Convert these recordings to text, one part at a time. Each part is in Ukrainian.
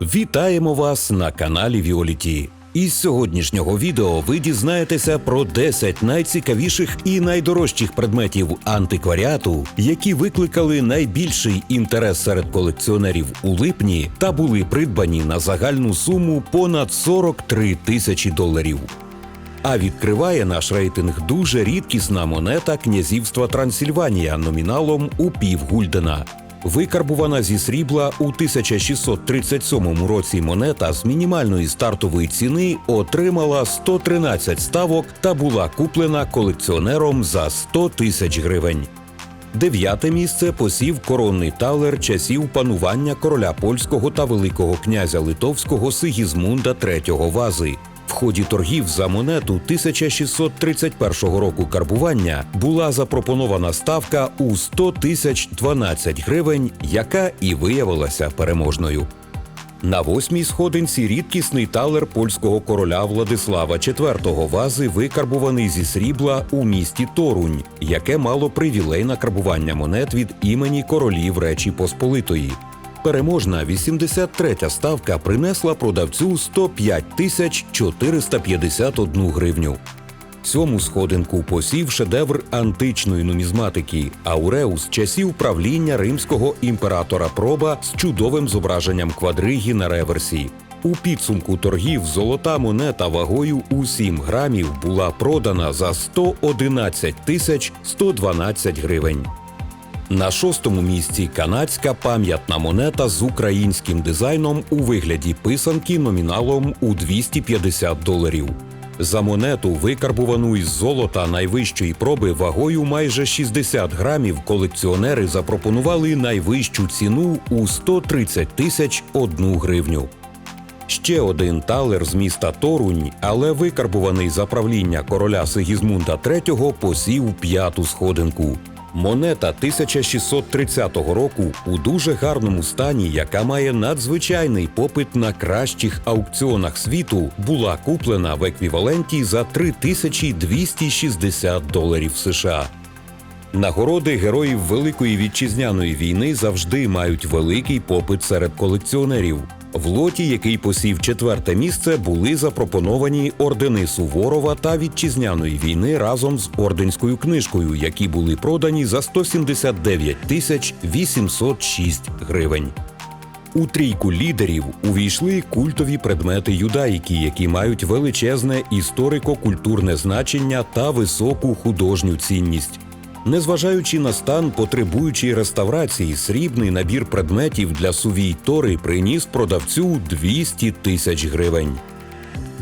Вітаємо вас на каналі Віоліті. Із сьогоднішнього відео ви дізнаєтеся про 10 найцікавіших і найдорожчих предметів антикваріату, які викликали найбільший інтерес серед колекціонерів у липні та були придбані на загальну суму понад 43 тисячі доларів. А відкриває наш рейтинг дуже рідкісна монета князівства Трансильванія номіналом у пів гульдена. Викарбувана зі срібла у 1637 році монета з мінімальної стартової ціни отримала 113 ставок та була куплена колекціонером за 100 тисяч гривень. Дев'яте місце посів коронний талер часів панування короля польського та великого князя литовського Сигізмунда III Вази. В ході торгів за монету 1631 року карбування була запропонована ставка у 100 тисяч 12 гривень, яка і виявилася переможною. На восьмій сходинці рідкісний талер польського короля Владислава IV вази викарбуваний зі срібла у місті Торунь, яке мало привілей на карбування монет від імені королів Речі Посполитої. Переможна 83-я ставка принесла продавцю 105 тисяч 451 гривню. Сьому сходинку посів шедевр античної нумізматики Ауреус часів правління римського імператора Проба з чудовим зображенням квадриги на реверсі. У підсумку торгів золота монета вагою у 7 грамів була продана за 111 тисяч 112 гривень. На шостому місці канадська пам'ятна монета з українським дизайном у вигляді писанки номіналом у 250 доларів. За монету, викарбувану із золота найвищої проби вагою майже 60 грамів, колекціонери запропонували найвищу ціну у 130 тисяч одну гривню. Ще один талер з міста Торунь, але викарбуваний за правління короля Сигізмунда III посів п'яту сходинку. Монета 1630 року у дуже гарному стані, яка має надзвичайний попит на кращих аукціонах світу, була куплена в еквіваленті за 3260 доларів США. Нагороди героїв Великої вітчизняної війни завжди мають великий попит серед колекціонерів. В лоті, який посів четверте місце, були запропоновані ордени Суворова та вітчизняної війни разом з орденською книжкою, які були продані за 179 тисяч 806 гривень. У трійку лідерів увійшли культові предмети юдаїки, які мають величезне історико-культурне значення та високу художню цінність. Незважаючи на стан потребуючої реставрації, срібний набір предметів для сувій Тори приніс продавцю 200 тисяч гривень.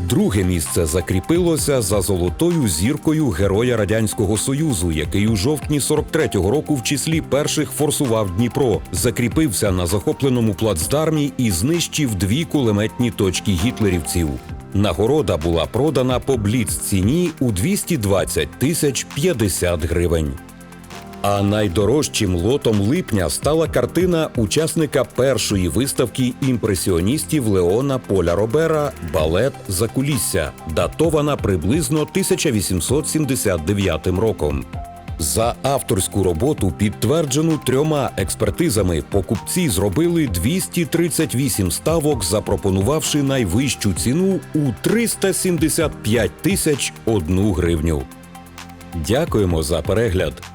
Друге місце закріпилося за золотою зіркою Героя Радянського Союзу, який у жовтні 43-го року в числі перших форсував Дніпро, закріпився на захопленому плацдармі і знищив дві кулеметні точки гітлерівців. Нагорода була продана по бліц ціні у 220 тисяч 50 гривень. А найдорожчим лотом липня стала картина учасника першої виставки імпресіоністів Леона Поля Робера Балет Закулісся, датована приблизно 1879 роком. За авторську роботу, підтверджену трьома експертизами, покупці зробили 238 ставок, запропонувавши найвищу ціну у 375 тисяч одну гривню. Дякуємо за перегляд.